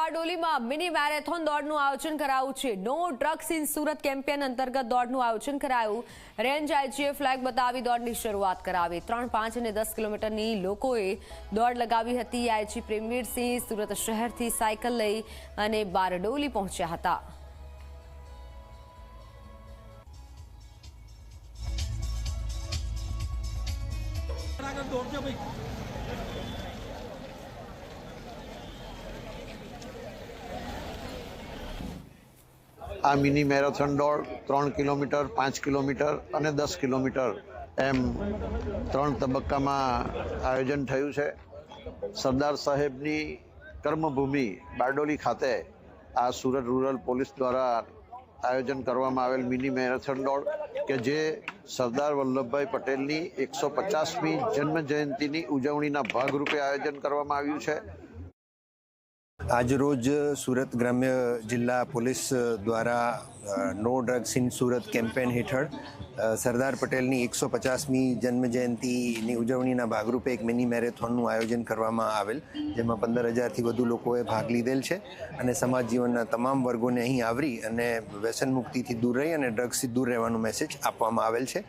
બારડોલીમાં mini marathon દોડનું આયોજન કરાયું છે. No drugs in Surat campaign અંતર્ગત દોડનું આયોજન કરાયું. રેન્જ આઈજીએ ફ્લેગ બતાવી દોડની શરૂઆત કરાવી. ત્રણ, પાંચ અને દસ કિલોમીટરની લોકોએ દોડ લગાવી હતી. આઈજી પ્રેમવીરસિંહ સુરત શહેરથી સાયકલ લઈ અને બારડોલી પહોંચ્યા હતા. આ મિની મેરેથોન દોડ ત્રણ કિલોમીટર, પાંચ કિલોમીટર અને દસ કિલોમીટર એમ ત્રણ તબક્કામાં આયોજન થયું છે. સરદાર સાહેબની કર્મભૂમિ બારડોલી ખાતે આ સુરત રૂરલ પોલીસ દ્વારા આયોજન કરવામાં આવેલ મિની મેરેથોન દોડ કે જે સરદાર વલ્લભભાઈ પટેલની એકસો પચાસમી જન્મ જયંતિની ઉજવણીના ભાગરૂપે આયોજન કરવામાં આવ્યું છે. આજરોજ સુરત ગ્રામ્ય જિલ્લા પોલીસ દ્વારા no drugs in Surat campaign Sardar સરદાર પટેલની એકસો પચાસમી જન્મજયંતિની ઉજવણીના ભાગરૂપે એક મિની મેરેથોનનું આયોજન કરવામાં આવેલ, જેમાં પંદર હજારથી વધુ લોકોએ ભાગ લીધેલ છે અને સમાજ જીવનના તમામ વર્ગોને અહીં આવરી અને વ્યસન મુક્તિથી દૂર રહી અને ડ્રગ્સથી દૂર રહેવાનો મેસેજ આપવામાં આવેલ છે.